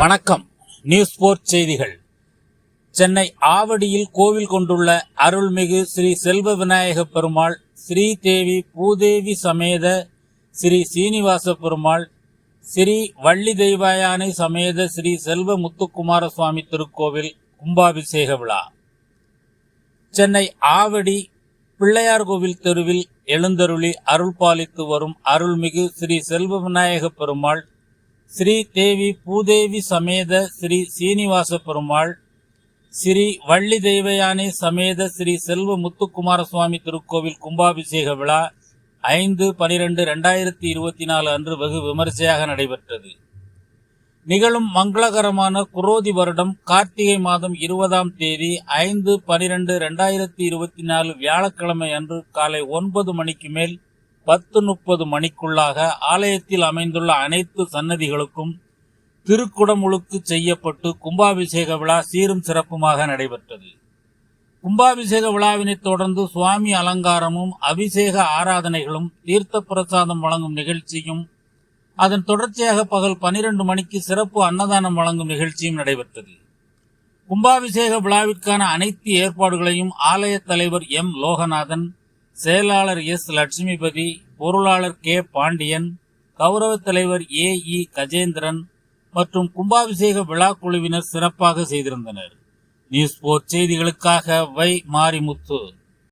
வணக்கம். News board செய்திகள். சென்னை ஆவடியில் கோவில் கொண்டுள்ள அருள்மிகு ஸ்ரீ செல்வ விநாயக பெருமாள் ஸ்ரீ தேவி பூதேவி சமேத ஸ்ரீ சீனிவாச பெருமாள் ஸ்ரீ வள்ளி தெய்வாயானை சமேத ஸ்ரீ செல்வ முத்துக்குமார சுவாமி திருக்கோவில் கும்பாபிஷேக விழா. சென்னை ஆவடி பிள்ளையார் கோவில் தெருவில் எழுந்தருளி அருள் பாலித்து வரும் அருள்மிகு ஸ்ரீ செல்வ விநாயக பெருமாள் ஸ்ரீ தேவி பூதேவி சமேத ஸ்ரீ சீனிவாச பெருமாள் ஸ்ரீ வள்ளி தெய்வயானி சமேத ஸ்ரீ செல்வ முத்துக்குமார சுவாமி திருக்கோவில் கும்பாபிஷேக விழா ஐந்து பனிரெண்டு ரெண்டாயிரத்தி இருபத்தி நாலு அன்று வெகு விமரிசையாக நடைபெற்றது. நிகழும் மங்களகரமான குரோதி வருடம் கார்த்திகை மாதம் இருபதாம் தேதி ஐந்து பனிரெண்டு ரெண்டாயிரத்தி இருபத்தி நாலு வியாழக்கிழமை அன்று காலை ஒன்பது மணிக்கு மேல் பத்து முப்பது மணிக்குள்ளாக ஆலயத்தில் அமைந்துள்ள அனைத்து சன்னதிகளுக்கும் திருக்குடமுழுக்கு செய்யப்பட்டு கும்பாபிஷேக விழா சீரும் சிறப்புமாக நடைபெற்றது. கும்பாபிஷேக விழாவினைத் தொடர்ந்து சுவாமி அலங்காரமும் அபிஷேக ஆராதனைகளும் தீர்த்த பிரசாதம் வழங்கும் நிகழ்ச்சியும் அதன் தொடர்ச்சியாக பகல் பனிரெண்டு மணிக்கு சிறப்பு அன்னதானம் வழங்கும் நிகழ்ச்சியும் நடைபெற்றது. கும்பாபிஷேக விழாவிற்கான அனைத்து ஏற்பாடுகளையும் ஆலய தலைவர் எம். லோகநாதன் செயலாளர் எஸ். லட்சுமிபதி பொருளாளர் கே. பாண்டியன் கௌரவ தலைவர் ஏ. இ. கஜேந்திரன் மற்றும் கும்பாபிஷேக விழா குழுவினர் சிறப்பாக செய்திருந்தனர். நியூஸ் போர்ட் செய்திகளுக்காக வை. மாரிமுத்து.